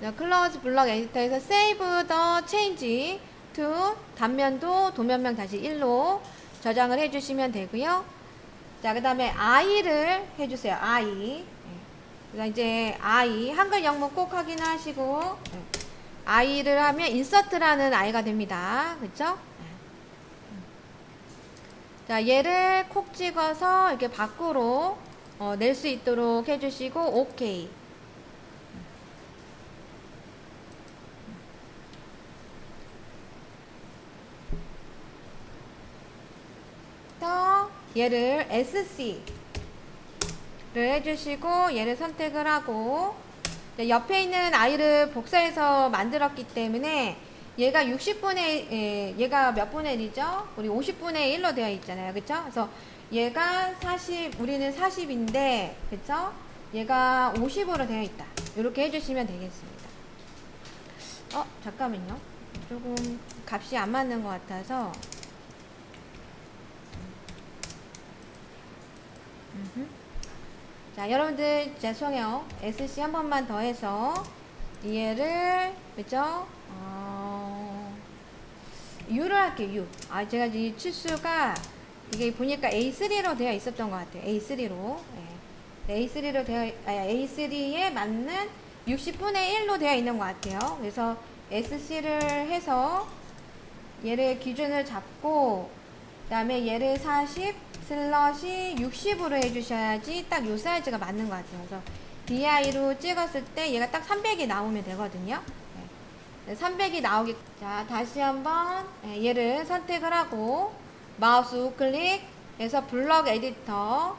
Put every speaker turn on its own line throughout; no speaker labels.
자, 클로즈 블럭 에디터에서 save the change to 단면도 도면명 다시 1로 저장을 해주시면 되고요. 자, 그 다음에 i를 해주세요. i. 예. 그래서 이제 i 한글 영문 꼭 확인하시고 예. i를 하면 insert라는 i가 됩니다. 그렇죠? 자, 얘를 콕 찍어서 이렇게 밖으로 어, 낼 수 있도록 해주시고 오케이. 또 얘를 SC를 해주시고 얘를 선택을 하고 옆에 있는 아이를 복사해서 만들었기 때문에 얘가 60분의 예, 얘가 몇 분의 1이죠? 우리 50분의 1로 되어 있잖아요. 그쵸? 그래서 얘가 40 우리는 40인데 그쵸? 얘가 50으로 되어 있다. 이렇게 해주시면 되겠습니다. 어 잠깐만요. 조금 값이 안 맞는 것 같아서 음흠. 자, 여러분들 죄송해요. SC 한 번만 더 해서 얘를 그죠? 어, U를 할게요. U. 아, 제가 이 치수가 이게 보니까 A3로 되어 있었던 것 같아요. A3로. A3로 되어 아, A3에 맞는 60분의 1로 되어 있는 것 같아요. 그래서 SC를 해서 얘를 기준을 잡고 그 다음에 얘를 40 슬러시 60으로 해주셔야지 딱 요 사이즈가 맞는 것 같아요. 그래서 DI로 찍었을 때 얘가 딱 300이 나오면 되거든요. 네. 300이 나오기 자 다시 한번 네, 얘를 선택을 하고 마우스 우클릭해서 블럭 에디터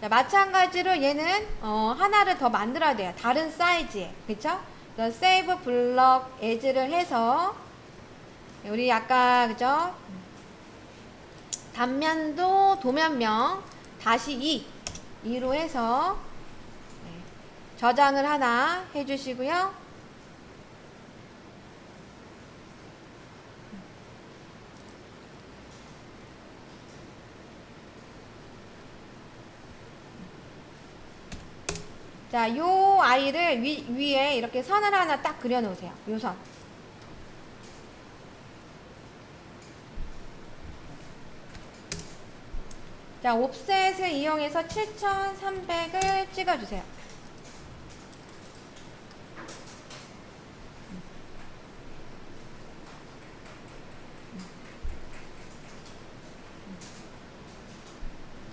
자, 마찬가지로 얘는 어, 하나를 더 만들어야 돼요. 다른 사이즈에 그쵸? 그래서 세이브 블럭 에즈를 해서 우리 아까 그죠? 단면도 도면명 다시 2 2로 해서 네, 저장을 하나 해주시고요. 자, 요 아이를 위, 위에 이렇게 선을 하나 딱 그려 놓으세요. 요 선. 자, 옵셋을 이용해서 7,300을 찍어주세요.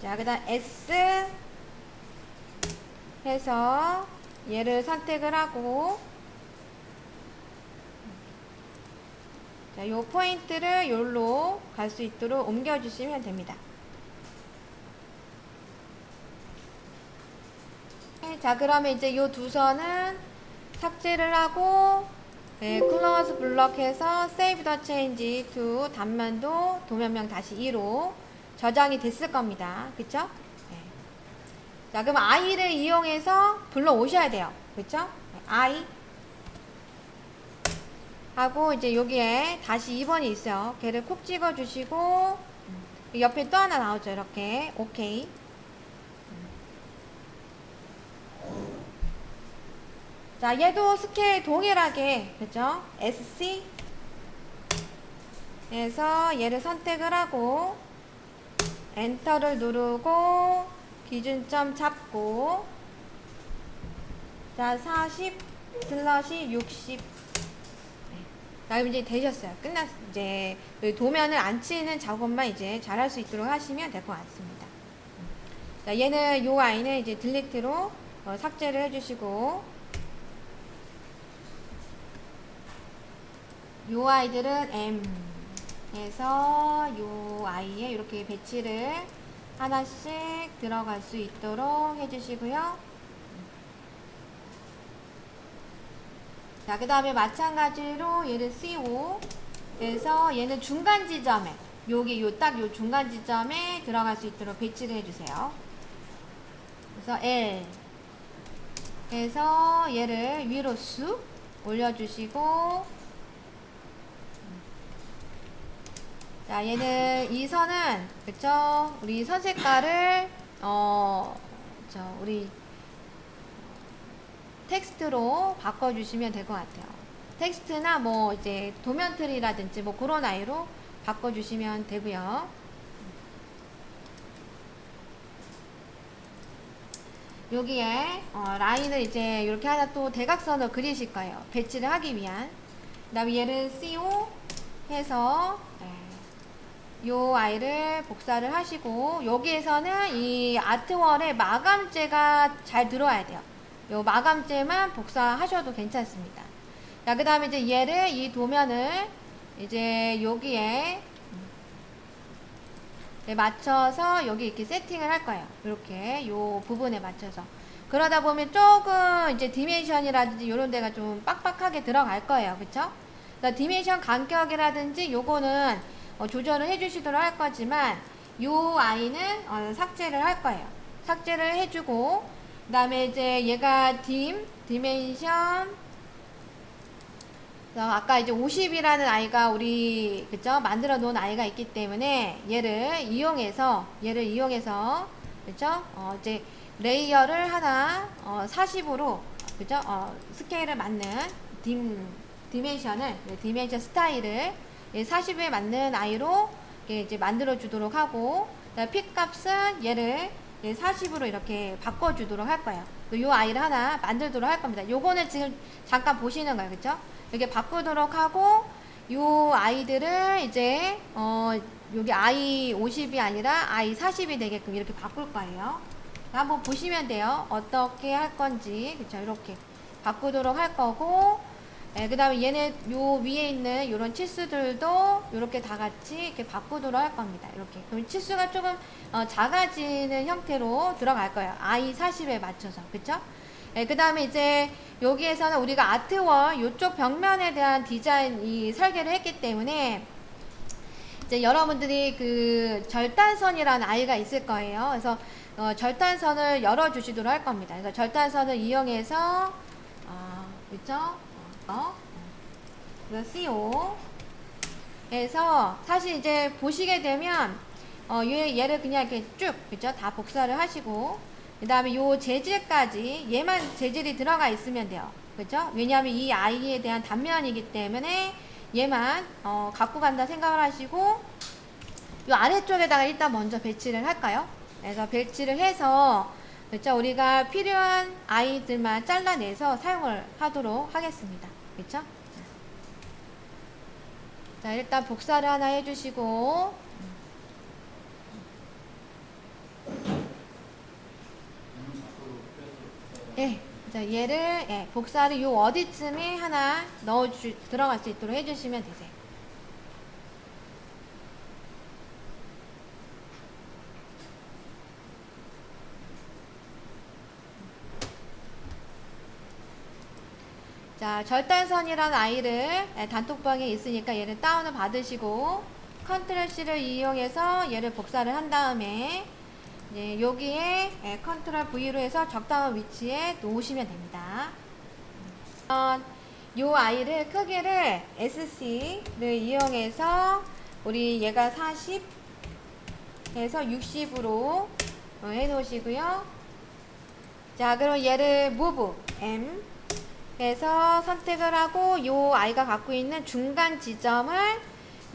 자, 그 다음 S 해서 얘를 선택을 하고 자, 요 포인트를 요로 갈 수 있도록 옮겨주시면 됩니다. 자, 그러면 이제 요두 선은 삭제를 하고 네, 클로즈 블럭해서 Save the Change to 단면도 도면명 다시 2로 저장이 됐을 겁니다. 그쵸? 네. 자, 그럼 I를 이용해서 불러 오셔야 돼요. 그쵸? 네, I 하고 이제 여기에 다시 2번이 있어요. 걔를 콕 찍어 주시고 옆에 또 하나 나오죠. 이렇게 오케이. 자, 얘도 스케일 동일하게, 그죠? SC. 에서 얘를 선택을 하고, 엔터를 누르고, 기준점 잡고, 자, 40 슬러시 60. 자, 이제 되셨어요. 끝났, 이제, 그 도면을 안 치는 작업만 이제 잘할 수 있도록 하시면 될 것 같습니다. 자, 얘는, 요 아이는 이제 딜리트로 어, 삭제를 해주시고, 요 아이들은 M 해서 요 아이에 이렇게 배치를 하나씩 들어갈 수 있도록 해주시고요. 자, 그 다음에 마찬가지로 얘를 CO 해서 얘는 중간 지점에 여기 요 딱 요 중간 지점에 들어갈 수 있도록 배치를 해주세요. 그래서 L 해서 얘를 위로 쑥 올려주시고 자, 얘는 이 선은 그쵸? 우리 선 색깔을 어, 저 우리 텍스트로 바꿔주시면 될 것 같아요. 텍스트나 뭐 이제 도면 틀이라든지 뭐 그런 아이로 바꿔주시면 되고요. 여기에 어, 라인을 이제 이렇게 하나 또 대각선을 그리실 거예요. 배치를 하기 위한. 그다음에 얘를 CO 해서 네, 요 아이를 복사를 하시고 여기에서는 이 아트월에 마감재가 잘 들어와야 돼요. 요 마감재만 복사하셔도 괜찮습니다. 자, 그 다음에 이제 얘를 이 도면을 이제 여기에 네, 맞춰서 여기 이렇게 세팅을 할 거예요. 이렇게 요 부분에 맞춰서. 그러다 보면 조금 이제 디멘션이라든지 이런 데가 좀 빡빡하게 들어갈 거예요. 그쵸? 그러니까 디멘션 간격이라든지 요거는 어, 조절을 해주시도록 할 거지만 요 아이는 어, 삭제를 할 거예요. 삭제를 해주고 그 다음에 이제 얘가 딤, 디멘션 아까 이제 50이라는 아이가 우리 그죠 만들어 놓은 아이가 있기 때문에 얘를 이용해서 얘를 이용해서 그죠 어 이제 레이어를 하나 어 40으로 그죠 어 스케일을 맞는 딤 디멘션을 네, 디멘션 스타일을 예, 40에 맞는 아이로 이제 만들어 주도록 하고 픽 값은 얘를 예, 40으로 이렇게 바꿔 주도록 할 거예요. 이 아이를 하나 만들도록 할 겁니다. 요거는 지금 잠깐 보시는 거예요. 그죠? 이렇게 바꾸도록 하고 요 아이들을 이제 어 여기 i 50이 아니라 i 40이 되게끔 이렇게 바꿀 거예요. 한번 보시면 돼요. 어떻게 할 건지 그쵸 이렇게 바꾸도록 할 거고 예, 그 다음에 얘네 요 위에 있는 요런 치수들도 이렇게 다 같이 이렇게 바꾸도록 할 겁니다. 이렇게. 그럼 치수가 조금 어, 작아지는 형태로 들어갈 거예요. i 40에 맞춰서. 그쵸? 예, 그 다음에 이제 여기에서는 우리가 아트월 요쪽 벽면에 대한 디자인 이 설계를 했기 때문에 이제 여러분들이 그 절단선이라는 아이가 있을 거예요. 그래서 어, 절단선을 열어 주시도록 할 겁니다. 그래서 절단선을 이용해서 어, 그죠? 어, 그래서 CO 에서 사실 이제 보시게 되면 어, 얘, 얘를 그냥 이렇게 쭉 그죠? 다 복사를 하시고 그 다음에 요 재질까지 얘만 재질이 들어가 있으면 돼요. 그죠? 왜냐하면 이 아이에 대한 단면이기 때문에 얘만 어, 갖고 간다 생각을 하시고 요 아래쪽에다가 일단 먼저 배치를 할까요? 그래서 배치를 해서 그렇죠? 우리가 필요한 아이들만 잘라내서 사용을 하도록 하겠습니다. 그렇죠? 자, 일단 복사를 하나 해주시고 예, 자, 얘를 예, 복사를 요 어디쯤에 하나 넣어 주 들어갈 수 있도록 해주시면 되세요. 자, 절단선이라는 아이를 예, 단톡방에 있으니까 얘를 다운을 받으시고 컨트롤 C를 이용해서 얘를 복사를 한 다음에 이제 여기에 예, 컨트롤 V로 해서 적당한 위치에 놓으시면 됩니다. 어, 요 아이를 크기를 SC를 이용해서 우리 얘가 40 해서 60으로 어, 해 놓으시고요. 자, 그럼 얘를 move M 해서 선택을 하고 요 아이가 갖고 있는 중간 지점을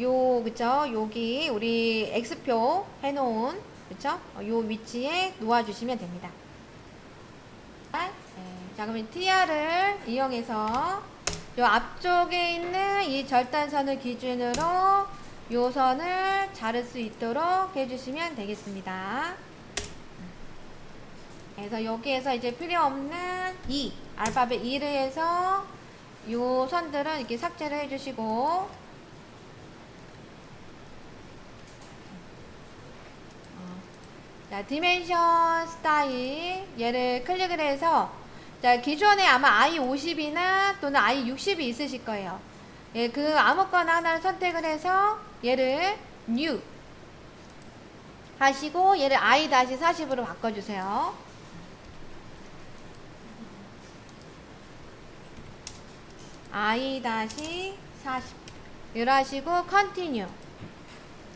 요 그죠 여기 우리 X표 해놓은 그쵸? 어, 요 위치에 놓아 주시면 됩니다. 네. 자 그러면 TR을 이용해서 요 앞쪽에 있는 이 절단선을 기준으로 요 선을 자를 수 있도록 해주시면 되겠습니다. 그래서 여기에서 이제 필요 없는 2, 알파벳 2를 해서 요 선들은 이렇게 삭제를 해주시고 어, 자, 디멘션 스타일 얘를 클릭을 해서 자, 기존에 아마 i50이나 또는 i60이 있으실 거예요. 예, 그 아무거나 하나를 선택을 해서 얘를 new 하시고 얘를 i-40으로 바꿔주세요. I-40 이러시고 continue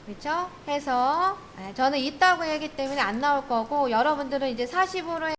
그렇죠? 해서 예, 저는 있다고 하기 때문에 안 나올 거고 여러분들은 이제 40으로